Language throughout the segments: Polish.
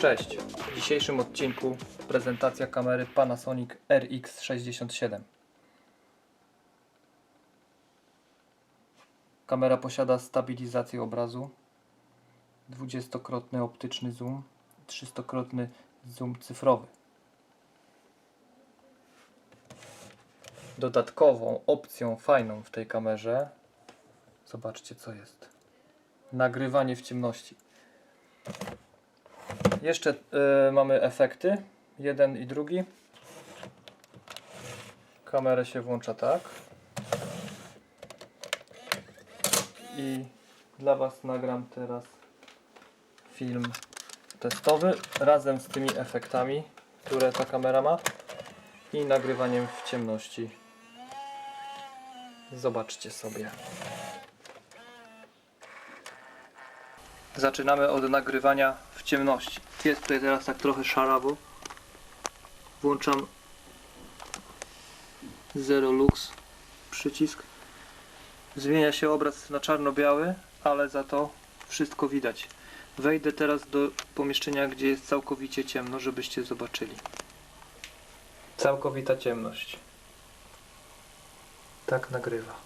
Cześć! W dzisiejszym odcinku prezentacja kamery Panasonic RX67. Kamera posiada stabilizację obrazu, 20-krotny optyczny zoom, 300-krotny zoom cyfrowy. Dodatkową opcją fajną w tej kamerze, zobaczcie co jest, nagrywanie w ciemności. Jeszcze y, mamy efekty. Jeden i drugi. Kamerę się włącza tak. I dla Was nagram teraz film testowy razem z tymi efektami, które ta kamera ma i nagrywaniem w ciemności. Zobaczcie sobie. Zaczynamy od nagrywania w ciemności. Jest tutaj teraz tak trochę szarawo. Włączam Zero Lux przycisk. Zmienia się obraz na czarno-biały, ale za to wszystko widać. Wejdę teraz do pomieszczenia, gdzie jest całkowicie ciemno, żebyście zobaczyli. Całkowita ciemność. Tak nagrywa.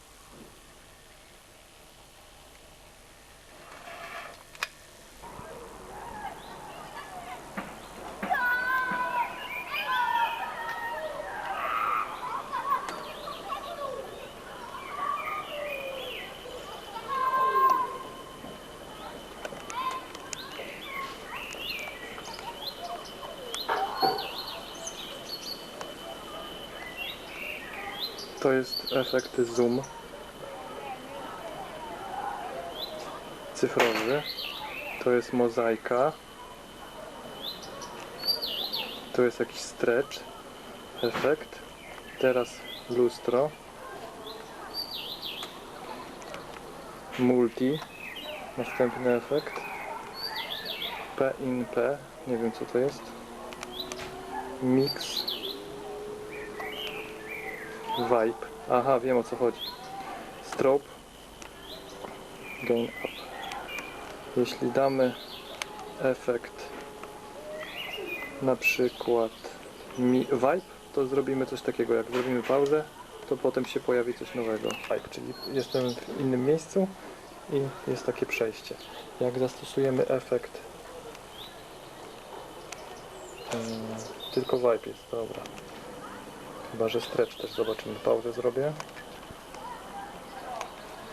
To jest efekt zoom cyfrowy. To jest mozaika. To jest jakiś stretch efekt. Teraz lustro. Multi. Następny efekt. P in P. Nie wiem co to jest. Mix. Vibe. Aha, wiem o co chodzi. Strobe. Gain up. Jeśli damy efekt na przykład mi vibe, to zrobimy coś takiego. Jak zrobimy pauzę, to potem się pojawi coś nowego. Vibe, czyli jestem w innym miejscu i jest takie przejście. Jak zastosujemy efekt yy, tylko vibe jest, dobra. Chyba, że stretch też zobaczymy. Pauzę zrobię.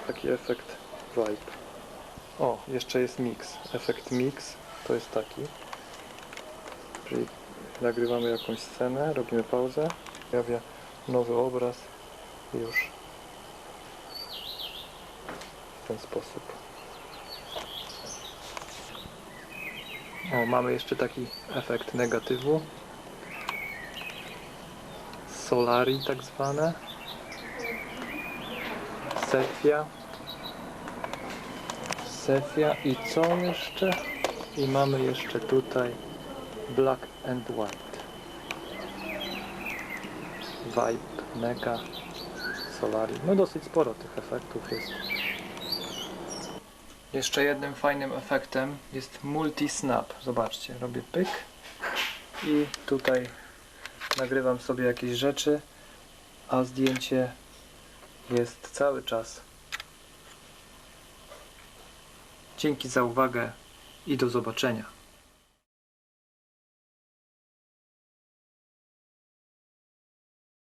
Taki efekt vibe. O, jeszcze jest mix. Efekt mix to jest taki. Czyli nagrywamy jakąś scenę, robimy pauzę, pojawia nowy obraz już w ten sposób. O, mamy jeszcze taki efekt negatywu. Solari tak zwane. Sefia. Sefia i co jeszcze? I mamy jeszcze tutaj Black and White. Vibe, Mega, Solari. No dosyć sporo tych efektów jest. Jeszcze jednym fajnym efektem jest multi-snap. Zobaczcie, robię pyk i tutaj nagrywam sobie jakieś rzeczy, a zdjęcie jest cały czas. Dzięki za uwagę i do zobaczenia.